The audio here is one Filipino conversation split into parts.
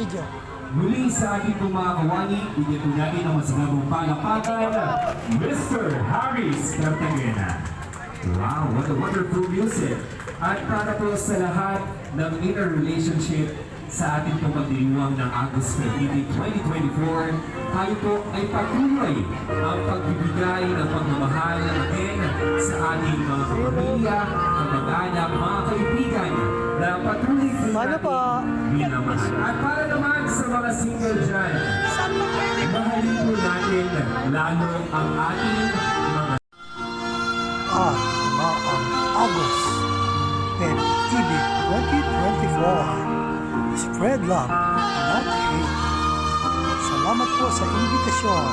video. Muli sa ating pong bigyan natin ang masigabong palakpakan, Mr. Harris Cartagena. Wow, what a wonderful music! At para po sa lahat ng inner relationship sa ating pong pagdiriwang ng August Creativity 2024, tayo po ay patuloy ang pagbibigay ng pagmamahal natin sa ating mga kapamilya, kamag-anak, mga kaibigan na patuloy po natin po? minamahal. At para naman sa mga single dyan, mahalin po natin lalo ang ating mga At ito na ang August Pet TV 2024. Spread love, not hate. Salamat po sa imbitasyon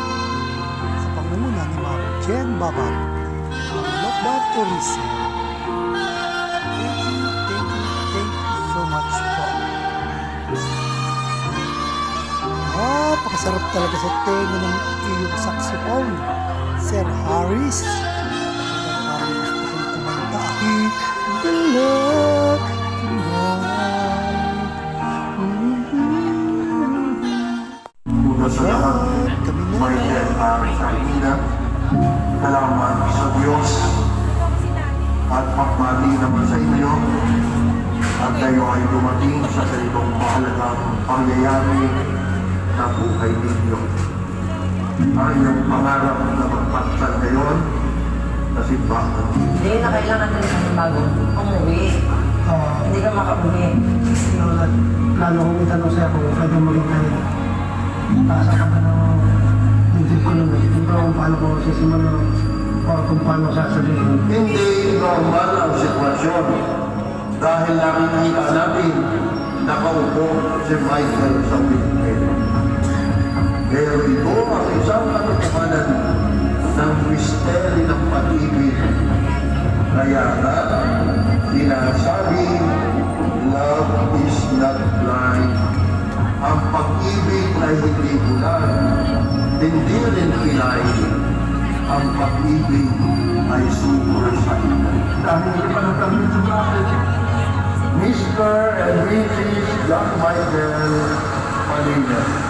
sa pangunguna ni Ma'am Jen Babag ng Lokbar Tourism. Napakasarap talaga sa tenga ng iyong saxophone, Sir Harris. Parang gusto kong kumanta. The love Una sa lahat. Mariel Ari Carmina, salamat sa Diyos at magmati naman sa inyo at kayo ay dumating sa ganitong mahalagang pangyayari na buhay ninyo. Ang iyong pangarap na magpatsal ngayon sa simbahan. Hindi na kailangan din ng bago. Umuwi. Oo. Hindi ka makauwi. Lalo, kong itanong sa'yo kung pwede maging tayo. Taas ako na ng isip ko nun. Hindi ko kung paano ko sisimulan o kung paano sasabihin. Hindi normal ang sitwasyon dahil nakikita natin nakaupo si Michael sa Pilipino. Kaya nga, sinasabi, love is not blind. Ang pag-ibig ay hindi bulan, hindi rin pilay ang pag-ibig ay super sa Dahil hindi pa nagkamit sa bakit. Mr. and Mrs. John Michael Malina.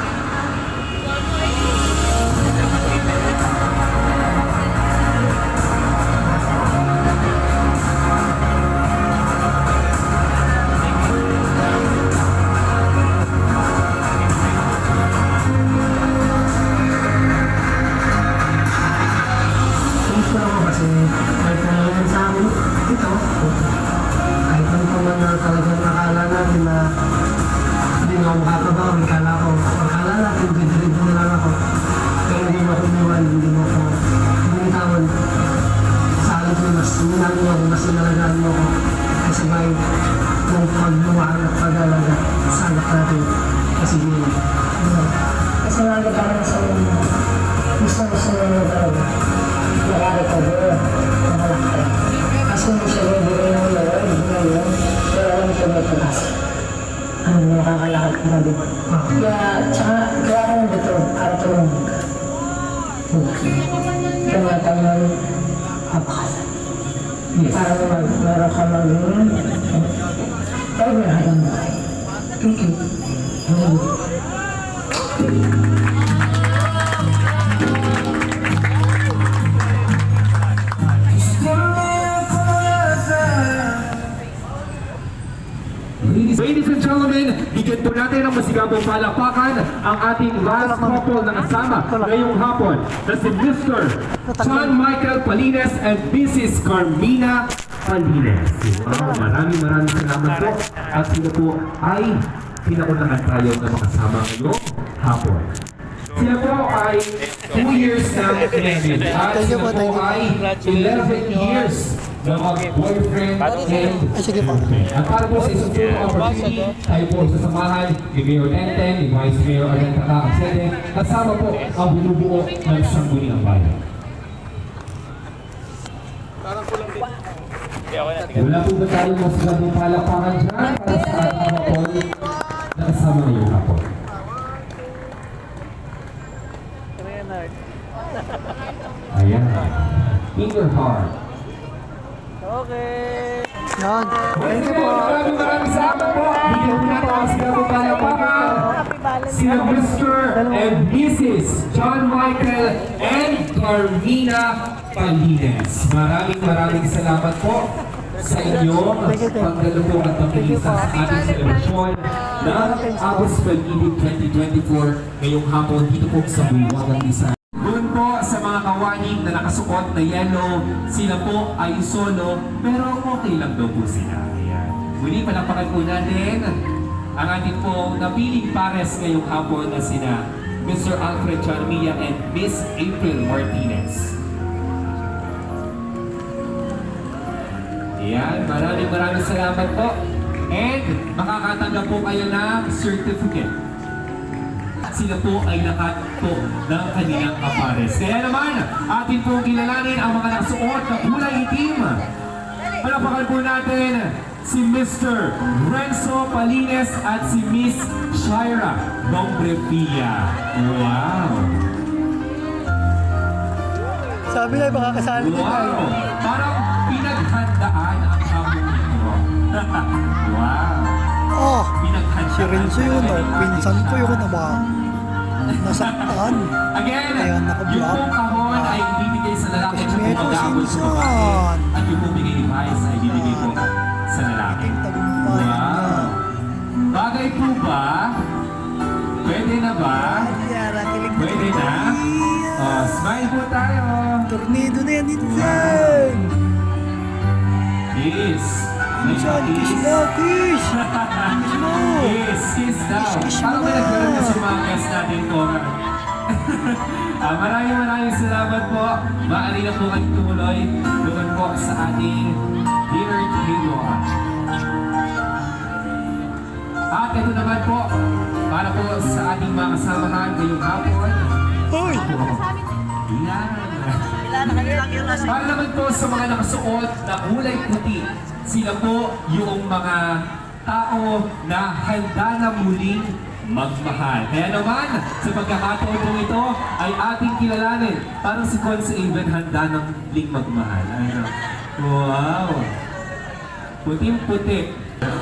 Natin. Kasi yun. Kasi lagi ka lang sa mga gusto mo sa mga talaga. Nakaka-recover. Nakalaki. Kasi mo siya bibigay ng Lord ngayon. Pero alam ko may pag-asa. Ano, nakakalakad ka na din. Kaya, tsaka, kaya ka nandito para tulungan ka. Kaya tayo papakasal. Para naman, meron ka maging buhay. Thank you. Thank you. Ladies, and gentlemen, bigyan po natin ng masigabong palakpakan ang ating last couple na kasama ngayong hapon na si Mr. John Michael Palines and Mrs. Carmina Palines. Wow, maraming maraming salamat po at sila po ay pinaunahan tayo na makasama ngayong hapon. Sila po ay 2 years na married at sila po ay 11 years na mag-boyfriend and po. at para po sa isang puro opportunity, tayo po sasamahan ni Mayor Tenten, ni Vice Mayor Arlene Takakasete, kasama po ang bumubuo ng Sangguniang Bayan. Wala po ba tayong mas gandang palakpakan dyan para sa ating mga Paul na kasama ngayong hapon? Ayan. In your heart. Yan. Thank you po. Maraming maraming salamat po. Bigyan po natin ang sigaw ng palakpakan. sila Mr. and Mrs. John Michael and Carmina Palines. Maraming maraming salamat po sa inyong pagdalubong at pagkilisa sa ating selebrasyon ng Agos Pag-ibig 2024 ngayong hapon dito po sa Buwangan Design. Doon po sa mga kawaning na nakasuot na yellow, sila po ay solo, pero okay lang daw po sila. Ayan. Muli, palakpakan po natin ang ating po napiling pares ngayong hapon na sina Mr. Alfred Charmilla and Miss April Martinez. Ayan, maraming maraming salamat po. And makakatanggap po kayo ng certificate sila po ay lahat po ng kanilang kapares. Kaya naman, atin pong kilalanin ang mga nakasuot na kulay itim. Palapakan po natin si Mr. Renzo Palines at si Miss Shaira Dombrevilla. Wow! Sabi na, baka kasali din tayo. Wow! Parang pinaghandaan ang hapon nito. wow! Oh, si Renzo yun, oh. Pinsan ko yun, Shaira. naman. Nasaktan. Again, Ayan, naka-block. yung kahon ay bibigay sa lalaki at yung mag-aabot sa babae. At yung pong bigay ni Vice ay bibigay po sa lalaki. Wow! Bagay po ba? Pwede na ba? Na Pwede na? Oh, smile po tayo. Tornado na yan, Itzel! Kiss. Minsan, kiss na, kiss! Kiss mo! Kiss, kiss daw. Kiss, kiss Parang mo na. nagkaroon kasi yung mga guests natin ko. ah, maraming maraming salamat po. Maaari na po kayo tumuloy doon po sa ating dinner table. At ito naman po, para po sa ating mga kasamahan ngayong hapon. Hoy! Yan. Para naman po sa mga nakasuot na kulay puti, sila po yung mga tao na handa na muling magmahal. Kaya naman, sa pagkakataon po ito, ay ating kilalanin. Parang si Consa Even handa na muling magmahal. Ano? Wow! Puting-puti.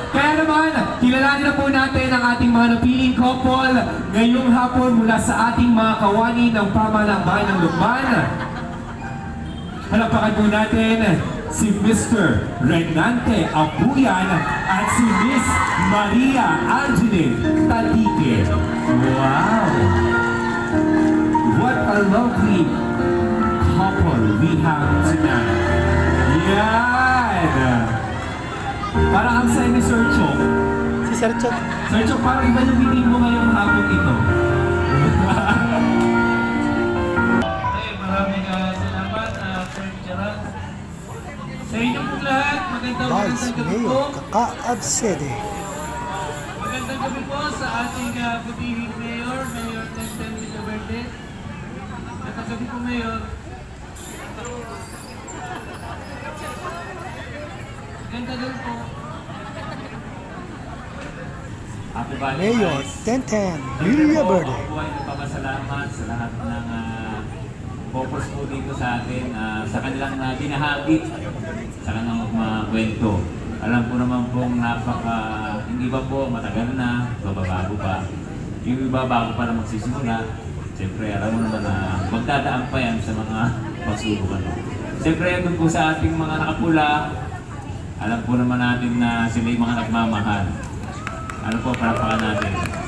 Kaya naman, kilalanin na po natin ang ating mga napiling couple ngayong hapon mula sa ating mga kawani ng pamalang bahay ng Lukman. Halapakan po natin si Mr. Renante Abuyan at si Miss Maria Angeline Tadike. Wow! What a lovely couple we have tonight. Yan! Parang ang sayo ni Sir Chong. Si Sir Chot. Sir Chong, parang iba yung meeting mo ngayong hapon ito. Okay, maraming uh, Gerald. Sa inyo po lahat, magandang Vice magandang gabi po. Mayor Kakaabsede. Magandang gabi po sa ating uh, butihing Mayor, Mayor Tenten Villaverde. Nakagabi po, Mayor. Maganda din po. Happy Valley Mayor. Tenten Villaverde. ako po ay nagpapasalamat sa lahat ng uh, focus po dito sa atin, ah, sa kanilang uh, binahagi, sa kanilang mga. Alam po naman pong napaka, hindi ba po matagal na, bababago pa. Yung iba bago pa na magsisimula, siyempre alam mo naman na magdadaan pa yan sa mga pagsubok. Ano. Siyempre doon po sa ating mga nakapula, alam po naman natin na sila yung mga nagmamahal. Ano po, parapakan natin.